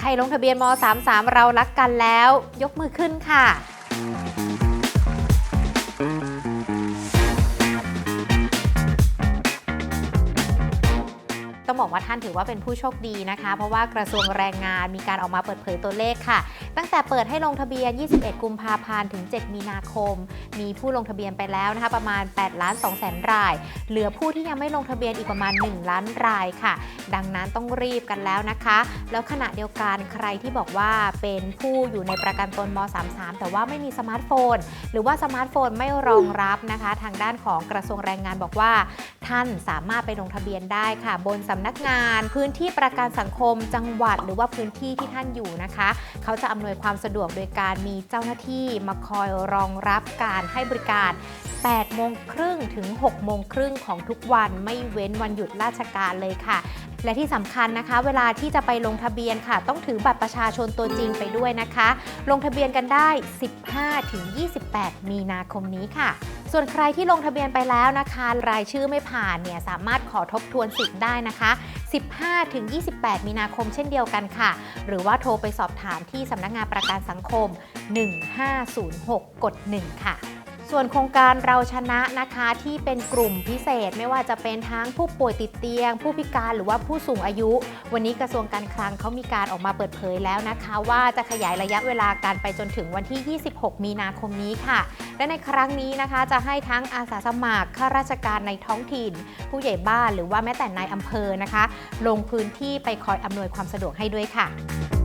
ใครลงทะเบียนม 33 เรารักกันแล้ว ยกมือขึ้นค่ะ ต้องบอกว่าท่านถือว่าเป็นผู้โชคดีนะคะ เพราะว่ากระทรวงแรงงานมีการออกมาเปิดเผยตัวเลขค่ะ ตั้งแต่เปิดให้ลงทะเบียน 21 กุมภาพันธ์ถึง 7 มีนาคม มีผู้ลงทะเบียนไปแล้วนะคะ ประมาณ 8 ล้าน2แสนราย เหลือผู้ที่ยังไม่ลงทะเบียนอีกประมาณ 1 ล้านรายค่ะ ดังนั้นต้องรีบกันแล้วนะคะ แล้วขณะเดียวกันใครที่บอกว่าเป็นผู้อยู่ในประกันตนม 33 แต่ว่าไม่มีสมาร์ทโฟน หรือว่าสมาร์ทโฟนไม่รองรับนะคะ ทางด้านของกระทรวงแรงงานบอกว่า ท่านสามารถไปลงทะเบียนได้ค่ะ บนสำนักงาน พื้นที่ประกันสังคม จังหวัด หรือว่าพื้นที่ที่ท่านอยู่นะคะ เขาจะอำนวยความสะดวกโดยการมีเจ้าหน้าที่มาคอยรองรับการให้บริการ 8 โมงครึ่งถึง 6 โมงครึ่งของทุกวันไม่เว้นวันหยุดราชการเลยค่ะและที่สำคัญนะคะ เวลาที่จะไปลงทะเบียนค่ะ ต้องถือบัตรประชาชนตัวจริงไปด้วยนะคะ ลงทะเบียนกันได้ 15-28 มีนาคมนี้ค่ะ ส่วนใครที่ลงทะเบียนไปแล้วนะคะ รายชื่อไม่ผ่านเนี่ยสามารถขอทบทวนสิทธิ์ได้นะคะ 15ถึง28 มีนาคมเช่นเดียวกันค่ะ หรือว่าโทรไปสอบถามที่สำนักงานประกันสังคม 1506 กด 1 ค่ะ ส่วนโครงการเราชนะนะคะที่เป็นกลุ่มพิเศษ ไม่ว่าจะเป็นทั้งผู้ป่วยติดเตียง ผู้พิการหรือว่าผู้สูงอายุ วันนี้กระทรวงการคลังเขามีการออกมาเปิดเผยแล้วนะคะ ว่าจะขยายระยะเวลาการไปจนถึงวันที่ 26 มีนาคมนี้ค่ะ และในครั้งนี้นะคะจะให้ทั้งอาสาสมัครข้าราชการในท้องถิ่น ผู้ใหญ่บ้านหรือว่าแม้แต่นายอำเภอนะคะ ลงพื้นที่ไปคอยอำนวยความสะดวกให้ด้วยค่ะ